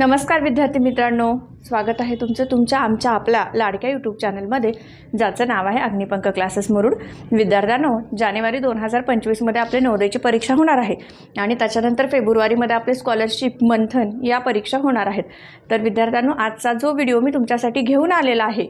नमस्कार विद्यार्थी मित्रांनो. स्वागत आहे तुमचं तुमच्या आमच्या आपल्या लाडक्या यूट्यूब चॅनलमध्ये ज्याचं नाव आहे अग्निपंख क्लासेस मुरुड. विद्यार्थ्यांनो जानेवारी दोन हजार पंचवीसमध्ये आपले नवोदयची परीक्षा होणार आहे. आणि त्याच्यानंतर फेब्रुवारीमध्ये आपले स्कॉलरशिप मंथन या परीक्षा होणार आहेत. तर विद्यार्थ्यांनो आजचा जो व्हिडिओ मी तुमच्यासाठी घेऊन आलेला आहे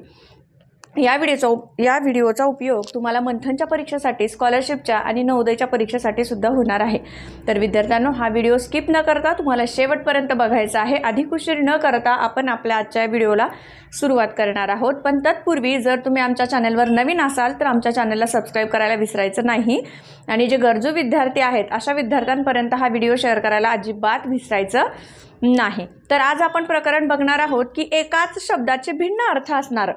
या व्हिडिओचा उप- या व्हिडिओचा उपयोग तुम्हाला मंथनच्या परीक्षेसाठी स्कॉलरशिपच्या आणि नवोदयच्या परीक्षेसाठी सुद्धा होणार आहे. तर विद्यार्थ्यांनो हा व्हिडिओ स्किप न करता तुम्हाला शेवटपर्यंत बघायचा आहे. अधिक उशीर न करता आपण आपल्या आजच्या व्हिडिओला सुरुवात करणार आहोत. पण तत्पूर्वी जर तुम्ही आमच्या चॅनलवर नवीन असाल तर आमच्या चॅनलला सबस्क्राईब करायला विसरायचं नाही. आणि जे गरजू विद्यार्थी आहेत अशा विद्यार्थ्यांपर्यंत हा व्हिडिओ शेअर करायला अजिबात विसरायचं नाही. तर आज आपण प्रकरण बघणार आहोत की एकाच शब्दाचे भिन्न अर्थ असणारं.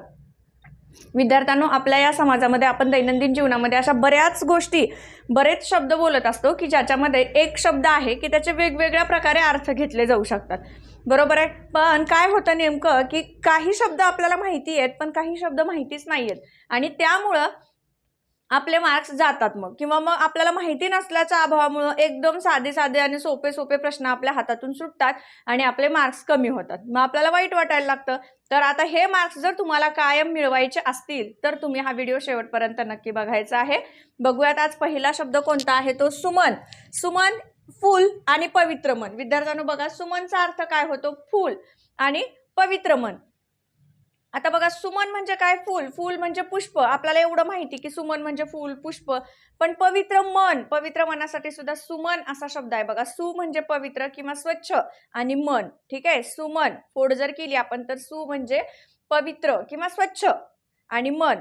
विद्यार्थ्यांनो आपल्या या समाजामध्ये आपण दैनंदिन जीवनामध्ये अशा बऱ्याच गोष्टी बरेच शब्द बोलत असतो की ज्याच्यामध्ये एक शब्द आहे की त्याचे वेगवेगळ्या प्रकारे अर्थ घेतले जाऊ शकतात. बरोबर आहे? पण काय होतं नेमकं की काही शब्द आपल्याला माहिती आहेत पण काही शब्द माहितीच नाही आहेत आणि त्यामुळं आपले मार्क्स जातात मग. किंवा मग आपल्याला माहिती नसल्याच्या अभावामुळं एकदम साधे साधे आणि सोपे सोपे प्रश्न आपल्या हातातून सुटतात आणि आपले मार्क्स कमी होतात. मग आपल्याला वाईट वाटायला लागतं. तर आता हे मार्क्स जर तुम्हाला कायम मिळवायचे असतील तर तुम्ही हा व्हिडिओ शेवटपर्यंत नक्की बघायचा आहे. बघूयात आज पहिला शब्द कोणता आहे? तो सुमन. सुमन फूल आणि पवित्र मन. विद्यार्थ्यांनो बघा सुमनचा अर्थ काय होतो? फूल आणि पवित्र मन. आता बघा सुमन म्हणजे काय? फूल. फूल म्हणजे पुष्प. आपल्याला एवढं माहिती की सुमन म्हणजे फूल पुष्प. पण पवित्र मन पवित्र मनासाठी सुद्धा सुमन असा शब्द आहे. बघा सु म्हणजे पवित्र किंवा स्वच्छ आणि मन. ठीक आहे? सुमन. फोड जर केली आपण तर सु म्हणजे पवित्र किंवा स्वच्छ आणि मन.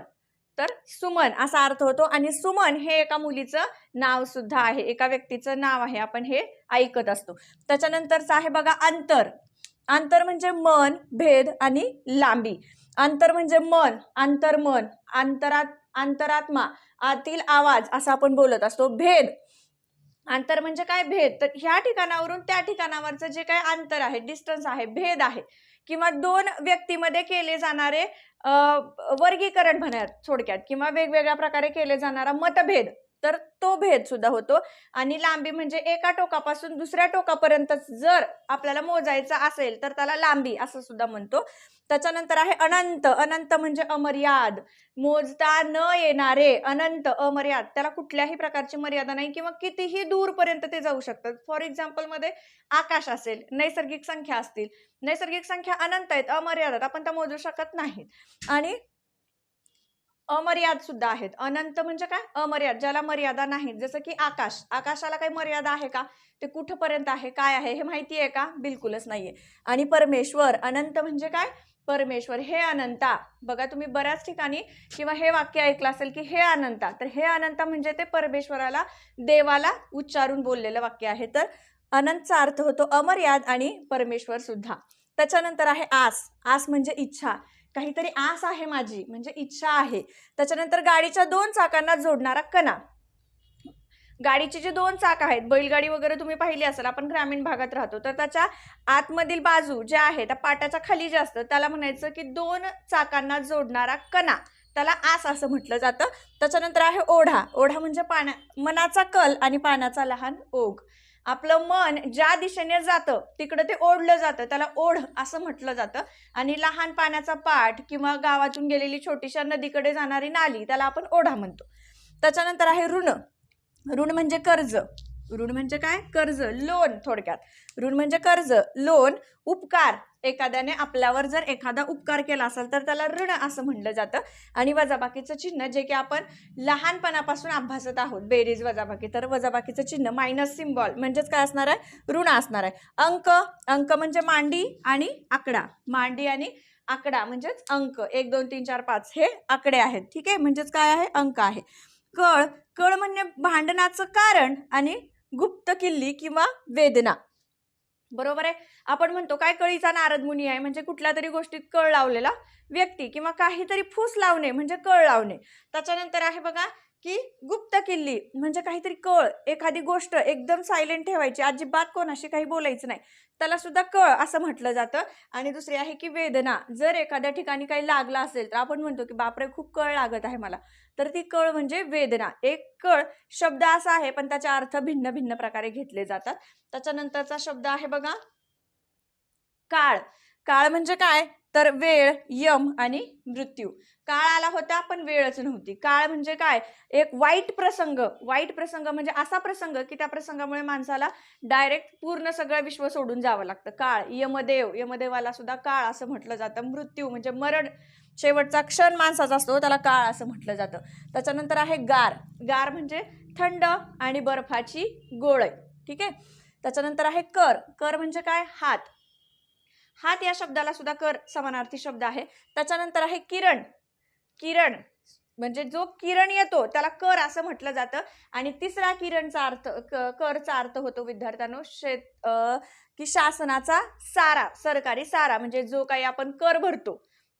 तर सुमन असा अर्थ होतो. आणि सुमन हे एका मुलीचं नाव सुद्धा आहे. एका व्यक्तीचं नाव आहे. आपण हे ऐकत असतो. त्याच्यानंतरचं आहे बघा अंतर. अंतर म्हणजे मन भेद आणि लांबी. अंतर म्हणजे मन अंतर्मन अंतरात अंतरात्मा आतील आवाज असा आपण बोलत असतो. भेद. अंतर म्हणजे काय? भेद. तर ह्या ठिकाणावरून त्या ठिकाणावरचं जे काय अंतर आहे डिस्टन्स आहे भेद आहे किंवा दोन व्यक्तीमध्ये केले जाणारे वर्गीकरण म्हणा थोडक्यात किंवा वेगवेगळ्या प्रकारे केले जाणारा मतभेद तर तो भेद सुद्धा होतो. आणि लांबी म्हणजे एका टोकापासून दुसऱ्या टोकापर्यंत जर आपल्याला मोजायचा असेल तर त्याला लांबी असं सुद्धा म्हणतो. त्याच्यानंतर आहे अनंत. अनंत म्हणजे अमर्याद. मोजता न येणारे अनंत अमर्याद. त्याला कुठल्याही प्रकारची मर्यादा नाही किंवा कितीही दूरपर्यंत ते जाऊ शकतात. फॉर एक्झाम्पलमध्ये आकाश असेल नैसर्गिक संख्या असतील. नैसर्गिक संख्या अनंत आहेत अमर्याद आहेत. आपण त्या मोजू शकत नाहीत. आणि अमर्याद सुद्धा आहेत. अनंत म्हणजे काय? अमर्याद ज्याला मर्यादा नाहीत. जसं की आकाश. आकाशाला काही मर्यादा आहे का? ते कुठपर्यंत आहे? काय आहे? हे माहिती आहे का? बिलकुलच नाहीये. आणि परमेश्वर अनंत म्हणजे काय? परमेश्वर हे अनंता. बघा तुम्ही बऱ्याच ठिकाणी किंवा हे वाक्य ऐकलं असेल की हे अनंता. तर हे अनंता म्हणजे ते परमेश्वराला देवाला उच्चारून बोललेलं वाक्य आहे. तर अनंतचा अर्थ होतो अमर्याद आणि परमेश्वर सुद्धा. त्याच्यानंतर आहे आस. आस म्हणजे इच्छा. काहीतरी आस आहे माझी म्हणजे इच्छा आहे. त्याच्यानंतर गाडीच्या दोन चाकांना जोडणारा कणा. गाडीचे जे दोन चाक आहेत बैलगाडी वगैरे तुम्ही पाहिली असाल आपण ग्रामीण भागात राहतो तर त्याच्या आतमधील बाजू ज्या आहेत त्या पाटाच्या खाली जे असतं त्याला म्हणायचं की दोन चाकांना जोडणारा कणा. त्याला आस असं म्हटलं जातं. त्याच्यानंतर आहे ओढा. ओढा म्हणजे पाण्या मनाचा कल आणि पाण्याचा लहान ओघ. आपलं मन ज्या दिशेने जातं तिकडं ते ओढलं जातं त्याला ओढ असं म्हटलं जातं. आणि लहान पाण्याचा पाठ किंवा गावातून गेलेली छोटीशा नदीकडे जाणारी नाली त्याला आपण ओढा म्हणतो. त्याच्यानंतर आहे ऋण. ऋण म्हणजे कर्ज. ऋण म्हणजे काय? कर्ज लोन थोडक्यात. ऋण म्हणजे कर्ज लोन उपकार. एखाद्याने आपल्यावर जर एखादा उपकार केला असेल तर त्याला ऋण असं म्हणलं जातं. आणि वजाबाकीचं चिन्ह जे की आपण लहानपणापासून अभ्यासत आहोत. बेरीज वजाबाकी. तर वजाबाकीचं चिन्ह मायनस सिम्बॉल म्हणजेच काय असणार आहे? ऋण असणार आहे. अंक अंक म्हणजे मांडी आणि आकडा. मांडी आणि आकडा म्हणजेच अंक. एक दोन तीन चार पाच हे आकडे आहेत. ठीक आहे? म्हणजेच काय आहे? अंक आहे. कळ कळ म्हणजे भांडणाचं कारण आणि गुप्त किल्ली किंवा वेदना. बरोबर आहे? आपण म्हणतो काय कळीचा नारद मुनी आहे? म्हणजे कुठल्या तरी गोष्टीत कळ लावलेला व्यक्ती किंवा काहीतरी फूस लावणे म्हणजे कळ लावणे. त्याच्यानंतर आहे बघा की गुप्त किल्ली म्हणजे काहीतरी कळ एखादी गोष्ट एकदम सायलेंट ठेवायची अजिबात कोणाशी काही बोलायचं नाही. त्याला सुद्धा कळ असं म्हटलं जातं. आणि दुसरी आहे की वेदना. जर एखाद्या ठिकाणी काही लागलं असेल तर आपण म्हणतो की बापरे खूप कळ लागत आहे मला. तर ती कळ म्हणजे वेदना. एक कळ शब्द असा आहे पण त्याचे अर्थ भिन्न भिन्न प्रकारे घेतले जातात. त्याच्यानंतरचा शब्द आहे बघा काळ. काळ म्हणजे काय? तर वेळ यम आणि मृत्यू. काळ आला होता पण वेळच नव्हती. काळ म्हणजे काय? एक वाईट प्रसंग. वाईट प्रसंग म्हणजे असा प्रसंग की त्या प्रसंगामुळे माणसाला डायरेक्ट पूर्ण सगळं विश्व सोडून जावं लागतं. काळ यमदेव. यमदेवाला सुद्धा काळ असं म्हटलं जातं. मृत्यू म्हणजे मरण. शेवटचा क्षण माणसाचा असतो त्याला काळ असं म्हटलं जातं. त्याच्यानंतर आहे गार. गार म्हणजे थंड आणि बर्फाची गोळय ठीक आहे? त्याच्यानंतर आहे कर. कर म्हणजे काय? हात. हात या शब्दाला सुद्धा कर समानार्थी शब्द आहे. त्याच्यानंतर आहे किरण. किरण म्हणजे जो किरण येतो त्याला कर असं म्हटलं जातं. आणि तिसरा किरणचा अर्थ क- करचा अर्थ होतो विद्यार्थ्यांनो शेत की शासनाचा सारा सरकारी सारा म्हणजे जो काही आपण कर भरतो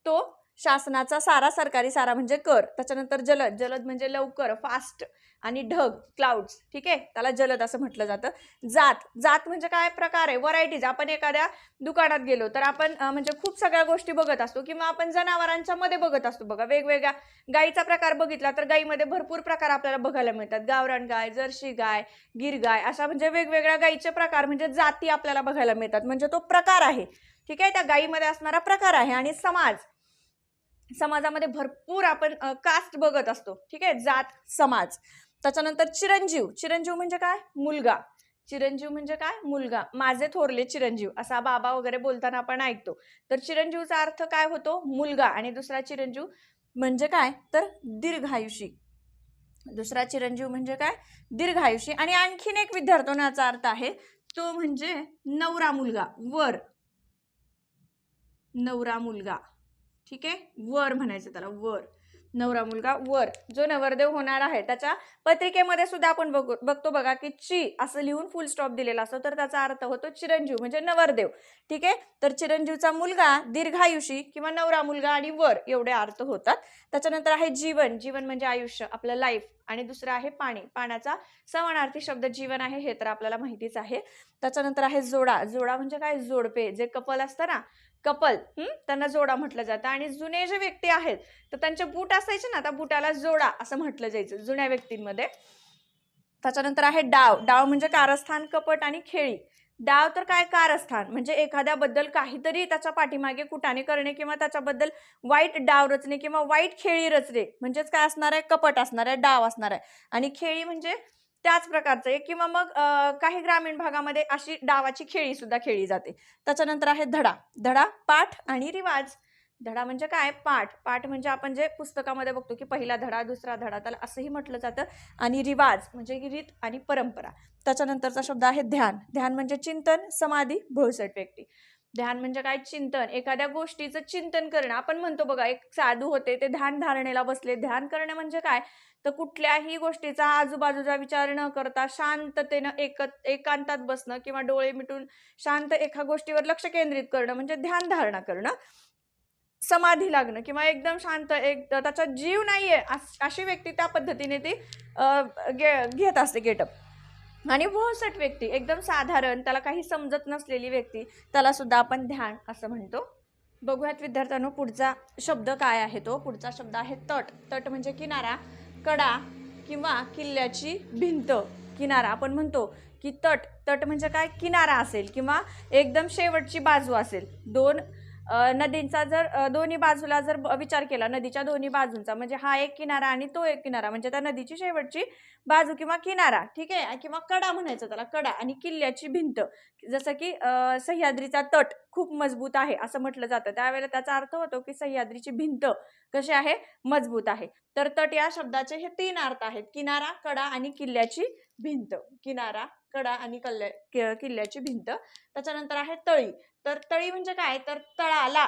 तो शासनाचा सारा सरकारी सारा म्हणजे कर. त्याच्यानंतर जलद जलद म्हणजे लवकर फास्ट आणि ढग क्लाउड्स ठीक आहे? त्याला जलद असं म्हटलं जातं. जात जात म्हणजे काय प्रकार आहे? व्हरायटीज आपण एखाद्या दुकानात गेलो तर आपण म्हणजे खूप सगळ्या गोष्टी बघत असतो किंवा आपण जनावरांच्या मध्ये बघत असतो. बघा वेगवेगळ्या गाईचा प्रकार बघितला तर गाईमध्ये भरपूर प्रकार आपल्याला बघायला मिळतात. गावरान गाय जर्शी गाय गिर गाय अशा म्हणजे वेगवेगळ्या गाईचे प्रकार म्हणजे जाती आपल्याला बघायला मिळतात. म्हणजे तो प्रकार आहे. ठीक आहे? त्या गाईमध्ये असणारा प्रकार आहे आणि समाज. समाजामध्ये भरपूर आपण कास्ट बघत असतो. ठीक आहे? जात समाज. त्याच्यानंतर चिरंजीव. चिरंजीव म्हणजे काय? मुलगा. चिरंजीव म्हणजे काय? मुलगा. माझे थोरले चिरंजीव. असा बाबा वगैरे बोलताना आपण ऐकतो. तर चिरंजीवचा अर्थ काय होतो? मुलगा. आणि दुसरा चिरंजीव म्हणजे काय? तर दीर्घायुषी. दुसरा चिरंजीव म्हणजे काय? दीर्घायुषी. आणि आणखीन एक विद्यार्थ्यांचा अर्थ आहे तो म्हणजे नवरा मुलगा. वर. नवरा मुलगा. ठीक आहे? वर म्हणायचं त्याला वर. नवरा मुलगा वर. जो नवरदेव होणार आहे त्याच्या पत्रिकेमध्ये सुद्धा आपण बघू बघतो बघा की ची असं लिहून फुल स्टॉप दिलेला असतो. तर त्याचा अर्थ होतो चिरंजीव म्हणजे नवरदेव. ठीक आहे? तर चिरंजीवचा मुलगा दीर्घायुषी किंवा नवरा मुलगा आणि वर एवढे अर्थ होतात. त्याच्यानंतर आहे जीवन. जीवन म्हणजे आयुष्य आपलं लाईफ आणि दुसरं आहे पाणी. पाण्याचा समानार्थी शब्द जीवन आहे हे तर आपल्याला माहितीच आहे. त्याच्यानंतर आहे जोडा. जोडा म्हणजे काय? जोडपे. जे कपल असतं ना कपल त्यांना जोडा म्हटलं जातं. आणि जुने जे व्यक्ती आहेत तर त्यांचे बूट असायचे ना त्या बुटाला जोडा असं म्हटलं जायचं जुन्या व्यक्तींमध्ये. त्याच्यानंतर आहे डाव. डाव म्हणजे कारस्थान कपट आणि खेळी. डाव तर काय कारस्थान? म्हणजे एखाद्याबद्दल काहीतरी त्याच्या पाठीमागे कुटाने करणे किंवा त्याच्याबद्दल वाईट डाव रचणे किंवा वाईट खेळी रचणे म्हणजेच काय असणार आहे? कपट असणार आहे डाव असणार आहे. आणि खेळी म्हणजे त्याच प्रकारचं आहे किंवा मग काही ग्रामीण भागामध्ये अशी डावाची खेळी सुद्धा खेळली जाते. त्याच्यानंतर आहे धडा. धडा पाठ आणि रिवाज. धडा म्हणजे काय? पाठ. पाठ म्हणजे आपण जे पुस्तकामध्ये बघतो की पहिला धडा दुसरा धडा त्याला असंही म्हटलं जातं. आणि रिवाज म्हणजे की रीत आणि परंपरा. त्याच्यानंतरचा शब्द आहे ध्यान. ध्यान म्हणजे चिंतन समाधी भोळसट व्यक्ती ध्यान म्हणजे काय? चिंतन. एखाद्या गोष्टीचं चिंतन करणं. आपण म्हणतो बघा एक साधू होते ते ध्यान धारणेला बसले. ध्यान करणे म्हणजे काय? तर कुठल्याही गोष्टीचा आजूबाजूचा विचार न करता शांततेनं एक एकांतात बसणं किंवा डोळे मिटून शांत एका गोष्टीवर लक्ष केंद्रित करणं. म्हणजे ध्यान धारणा करणं. समाधी लागणं किंवा एकदम शांत एक त्याचा जीव नाही आहे अशी व्यक्ती त्या पद्धतीने ती गे- घेत असते गेटअप. आणि भोसट व्यक्ती एकदम साधारण त्याला काही समजत नसलेली व्यक्ती त्याला सुद्धा आपण ध्यान असं म्हणतो. बघूयात विद्यार्थ्यांनो पुढचा शब्द काय आहे तो? पुढचा शब्द आहे तट. तट म्हणजे किनारा कडा किंवा किल्ल्याची भिंत. किनारा आपण म्हणतो की तट. तट म्हणजे काय? किनारा असेल किंवा एकदम शेवटची बाजू असेल. दोन नदींचा जर दोन्ही बाजूला जर विचार केला नदीच्या दोन्ही बाजूंचा म्हणजे हा एक किनारा आणि तो एक किनारा म्हणजे त्या नदीची शेवटची बाजू किंवा किनारा ठीक आहे? किंवा कडा म्हणायचं त्याला कडा आणि किल्ल्याची भिंत. जसं की सह्याद्रीचा तट खूप मजबूत आहे असं म्हटलं जातं. त्यावेळेला त्याचा अर्थ होतो की सह्याद्रीची भिंत कशी आहे? मजबूत आहे. तर तट या शब्दाचे हे तीन अर्थ आहेत. किनारा कडा आणि किल्ल्याची भिंत. किनारा कडा आणि कल्ल्या किल्ल्याची भिंत. त्याच्यानंतर आहे तळी. तर तळी म्हणजे काय? तर तळाला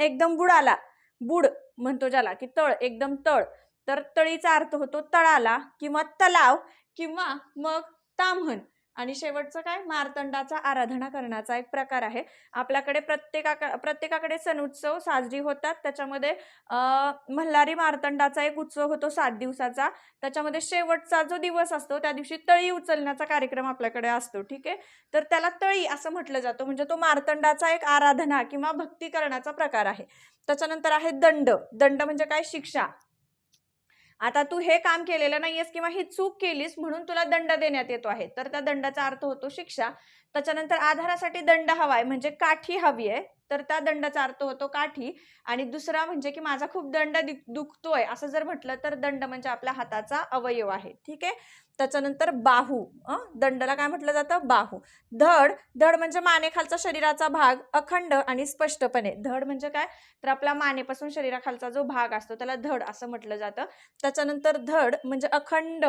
एकदम बुडाला. बुड म्हणतो ज्याला की तळ एकदम तळ. तर तळीचा अर्थ होतो तळाला किंवा तलाव किंवा मग ताम्हण. आणि शेवटचं काय? मार्तंडाचा आराधना करण्याचा एक प्रकार आहे. आपल्याकडे प्रत्येका प्रत्येकाकडे सण उत्सव साजरी होतात. त्याच्यामध्ये मल्हारी मार्तंडाचा एक उत्सव होतो सात दिवसाचा. त्याच्यामध्ये शेवटचा जो दिवस असतो त्या दिवशी तळी उचलण्याचा कार्यक्रम आपल्याकडे असतो ठीक आहे? तर त्याला तळी असं म्हटलं जातं. म्हणजे तो मार्तंडाचा एक आराधना किंवा भक्ती करण्याचा प्रकार आहे. त्याच्यानंतर आहे दंड. दंड म्हणजे काय? शिक्षा. आता तू हे काम केलेलं नाहीयेस किंवा ही चूक केलीस म्हणून तुला दंड देण्यात येतो आहे. तर त्या दंडाचा अर्थ होतो शिक्षा. त्याच्यानंतर आधारासाठी दंड हवाय म्हणजे काठी हवी आहे तर त्या दंडाचा अर्थ होतो काठी. आणि दुसरा म्हणजे की माझा खूप दंड दुखतोय असं जर म्हटलं तर दंड म्हणजे आपल्या हाताचा अवयव आहे ठीक आहे? त्याच्यानंतर बाहू दंडला काय म्हटलं जातं? बाहू. धड धड म्हणजे मानेखालचा शरीराचा भाग अखंड आणि स्पष्टपणे. धड म्हणजे काय? तर आपल्या मानेपासून शरीराखालचा जो भाग असतो त्याला धड असं म्हटलं जातं. त्याच्यानंतर धड म्हणजे अखंड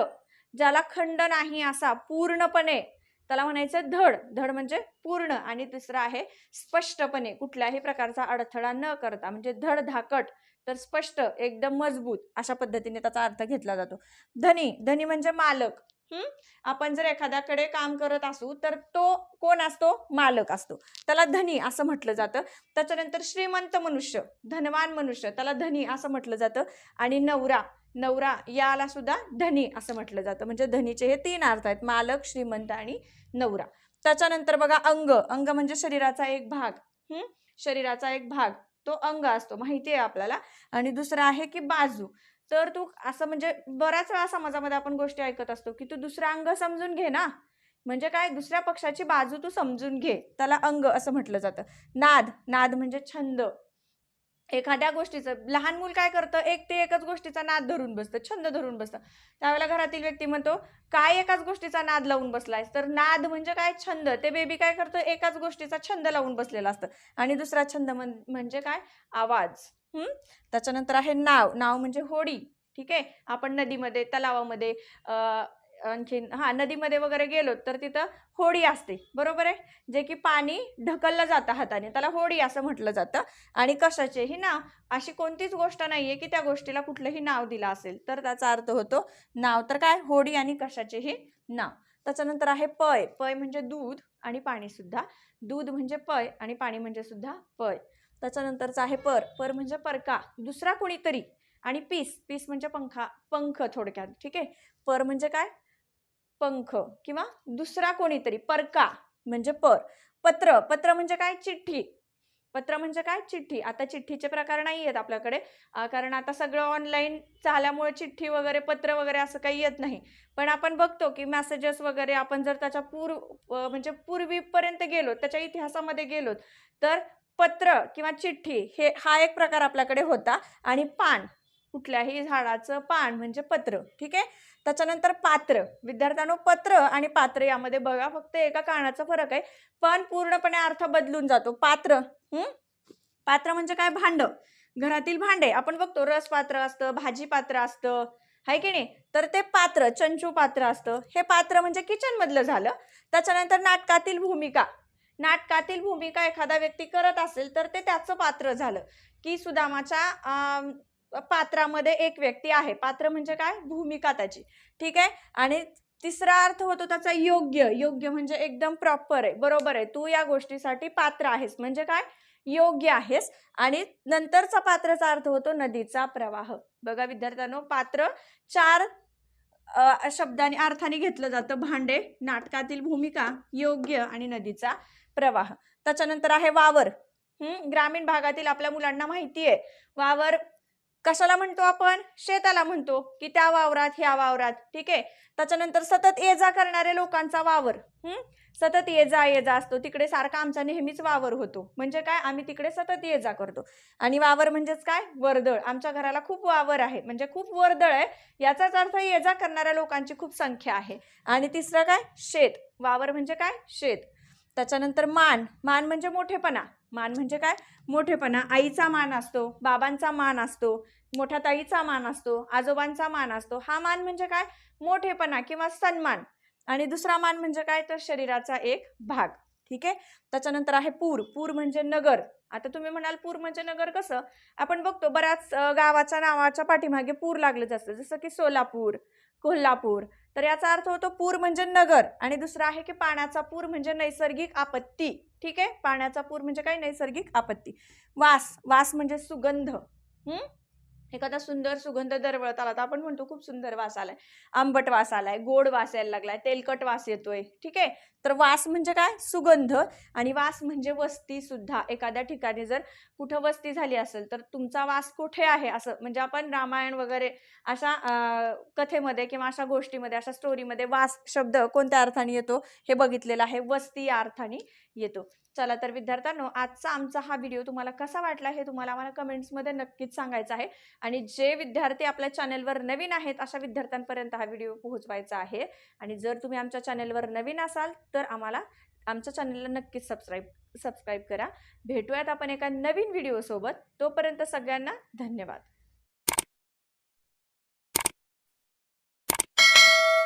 ज्याला खंड नाही असा पूर्णपणे. त्याला म्हणायचं धड. धड म्हणजे पूर्ण आणि तिसरं आहे स्पष्टपणे. कुठल्याही प्रकारचा अडथळा न करता म्हणजे धड धाकट तर स्पष्ट एकदम मजबूत अशा पद्धतीने त्याचा अर्थ घेतला जातो. धनी. धनी म्हणजे मालक. हम्म? आपण जर एखाद्याकडे काम करत असू तर तो कोण असतो? मालक असतो. त्याला धनी असं म्हटलं जातं. त्याच्यानंतर श्रीमंत मनुष्य धनवान मनुष्य त्याला धनी असं म्हटलं जातं. आणि नवरा नवरा याला सुद्धा धनी असं म्हटलं जातं. म्हणजे धनीचे हे तीन अर्थ आहेत मालक श्रीमंत आणि नवरा. त्याच्यानंतर बघा अंग. अंग म्हणजे शरीराचा एक भाग. हम्म? शरीराचा एक भाग. तो अंग असतो. माहिती आहे आपल्याला. आणि दुसरा आहे की बाजू. तर तू असं म्हणजे बऱ्याच वेळा समाजामध्ये आपण गोष्टी ऐकत असतो की तू दुसरा अंग समजून घे ना. म्हणजे काय? दुसऱ्या पक्षाची बाजू तू समजून घे. त्याला अंग असं म्हटलं जातं. नाद. नाद म्हणजे छंद. एखाद्या गोष्टीचं लहान मूल काय करतं एक ते एकच गोष्टीचा नाद धरून बसतं छंद धरून बसतं. त्यावेळेला घरातील व्यक्ती म्हणतो काय एकाच गोष्टीचा नाद लावून बसलायस? तर नाद म्हणजे काय? छंद. ते बेबी काय करतं? एकाच गोष्टीचा छंद लावून बसलेला असतं. आणि दुसरा छंद म्हणजे काय? आवाज. हम्म? त्याच्यानंतर आहे नाव. नाव म्हणजे होडी. ठीक आहे? आपण नदीमध्ये तलावामध्ये आणखीन हां नदीमध्ये वगैरे गेलो तर तिथं होडी असते बरोबर आहे? जे की पाणी ढकललं जातं हाताने त्याला होडी असं म्हटलं जातं. आणि कशाचेही नाव अशी कोणतीच गोष्ट नाही आहे की त्या गोष्टीला कुठलंही नाव दिलं असेल तर त्याचा अर्थ होतो नाव. तर काय? होडी आणि कशाचेही नाव. त्याच्यानंतर आहे पय. पय म्हणजे दूध आणि पाणीसुद्धा दूध म्हणजे पय आणि पाणी म्हणजे सुद्धा पय. त्याच्यानंतरचं आहे पर. पर म्हणजे परका. दुसरा कोणीतरी आणि पीस. पीस म्हणजे पंखा पंख थोडक्यात. ठीक आहे? पर म्हणजे काय? पंख किंवा दुसरा कोणीतरी परका म्हणजे पर. पत्र. पत्र म्हणजे काय? चिठ्ठी. पत्र म्हणजे काय? चिठ्ठी. आता चिठ्ठीचे प्रकार नाही आहेत आपल्याकडे कारण आता सगळं ऑनलाईन झाल्यामुळे चिठ्ठी वगैरे पत्र वगैरे असं काही येत नाही. पण आपण बघतो की मेसेजेस वगैरे आपण जर त्याच्या पूर्व म्हणजे पूर्वीपर्यंत गेलो त्याच्या इतिहासामध्ये गेलो तर पत्र किंवा चिठ्ठी हे हा एक प्रकार आपल्याकडे होता. आणि पान. कुठल्याही झाडाचं पान म्हणजे पत्र. ठीक आहे? त्याच्यानंतर पात्र. विद्यार्थ्यांनो पत्र आणि पात्र यामध्ये बघा फक्त एका कानाचा फरक आहे. पण पूर्णपणे अर्थ बदलून जातो. पात्र हम्म पात्र म्हणजे काय? भांड. घरातील भांडे. आपण बघतो रस पात्र असतं भाजी पात्र असतं. आहे की नाही? तर ते पात्र चंचू पात्र असतं. हे पात्र म्हणजे किचन मधलं झालं. त्याच्यानंतर नाटकातील भूमिका. नाटकातील भूमिका एखादा व्यक्ती करत असेल तर ते त्याचं पात्र झालं. की सुदामाच्या पात्रामध्ये एक व्यक्ती आहे. पात्र म्हणजे काय? भूमिका त्याची. ठीक आहे? आणि तिसरा अर्थ होतो त्याचा योग्य. योग्य म्हणजे एकदम प्रॉपर आहे. बरोबर आहे. तू या गोष्टीसाठी पात्र आहेस. म्हणजे काय? योग्य आहेस. आणि नंतरचा पात्राचा अर्थ होतो नदीचा प्रवाह. बघा विद्यार्थ्यांनो पात्र चार शब्दाने अर्थाने घेतलं जातं. भांडे नाटकातील भूमिका योग्य आणि नदीचा प्रवाह. त्याच्यानंतर आहे वावर. हम्म ग्रामीण भागातील आपल्या मुलांना माहिती आहे. वावर कशाला म्हणतो आपण? शेताला म्हणतो की त्या वावरात ह्या वावरात ठीक आहे? त्याच्यानंतर सतत ये जा करणाऱ्या लोकांचा वावर हम्म सतत ये जा ये जा असतो. तिकडे सारखा आमचा नेहमीच वावर होतो. म्हणजे काय? आम्ही तिकडे सतत ये जा करतो. आणि वावर म्हणजेच काय? वर्दळ. आमच्या घराला खूप वावर आहे. म्हणजे खूप वर्दळ आहे. याचाच अर्थ ये जा करणाऱ्या लोकांची खूप संख्या आहे. आणि तिसरं काय? शेत. वावर म्हणजे काय? शेत. त्याच्यानंतर मान. मान म्हणजे मोठेपणा. मान म्हणजे काय? मोठेपणा. आईचा मान असतो बाबांचा मान असतो मोठ्या ताईचा मान असतो आजोबांचा मान असतो. हा मान म्हणजे काय? मोठेपणा किंवा सन्मान. आणि दुसरा मान म्हणजे काय? तर शरीराचा एक भाग. ठीक आहे? त्याच्यानंतर आहे पूर. पूर म्हणजे नगर. आता तुम्ही म्हणाल पूर म्हणजे नगर कसं? आपण बघतो बऱ्याच गावाच्या नावाच्या पाठीमागे पूर लागलं असतं जसं की सोलापूर कोल्हापूर तर याचा अर्थ होतो पूर म्हणजे नगर आणि दुसरा आहे की पाण्याचा पूर म्हणजे नैसर्गिक आपत्ती. ठीक आहे? पाण्याचा पूर म्हणजे काय? नैसर्गिक आपत्ती. वास. वास म्हणजे सुगंध. हम्म एखादा सुंदर सुगंध दरवळत आला तर आपण म्हणतो खूप सुंदर वास आलाय. आंबट वास आलाय गोड वास यायला लागलाय तेलकट वास येतोय ठीक आहे? तर वास म्हणजे काय? सुगंध. आणि वास म्हणजे वस्ती सुद्धा. एखाद्या ठिकाणी जर कुठं वस्ती झाली असेल तर तुमचा वास कुठे आहे? असं म्हणजे आपण रामायण वगैरे अशा कथेमध्ये किंवा अशा गोष्टीमध्ये अशा स्टोरीमध्ये वास शब्द कोणत्या अर्थाने येतो? हे बघितलेलं आहे. वस्ती या अर्थाने येतो. चला तर विद्यार्थ्यांनो आजचा आमचा हा व्हिडिओ तुम्हाला कसा वाटला हे तुम्हाला आम्हाला कमेंट्समध्ये नक्कीच सांगायचं आहे. आणि जे विद्यार्थी आपल्या चॅनलवर नवीन आहेत अशा विद्यार्थ्यांपर्यंत हा व्हिडिओ पोहोचवायचा आहे. आणि जर तुम्ही आमच्या चॅनलवर नवीन असाल तर आम्हाला आमच्या चॅनलला नक्कीच सबस्क्राईब सबस्क्राईब करा. भेटूयात आपण एका नवीन व्हिडिओसोबत. तोपर्यंत सगळ्यांना धन्यवाद.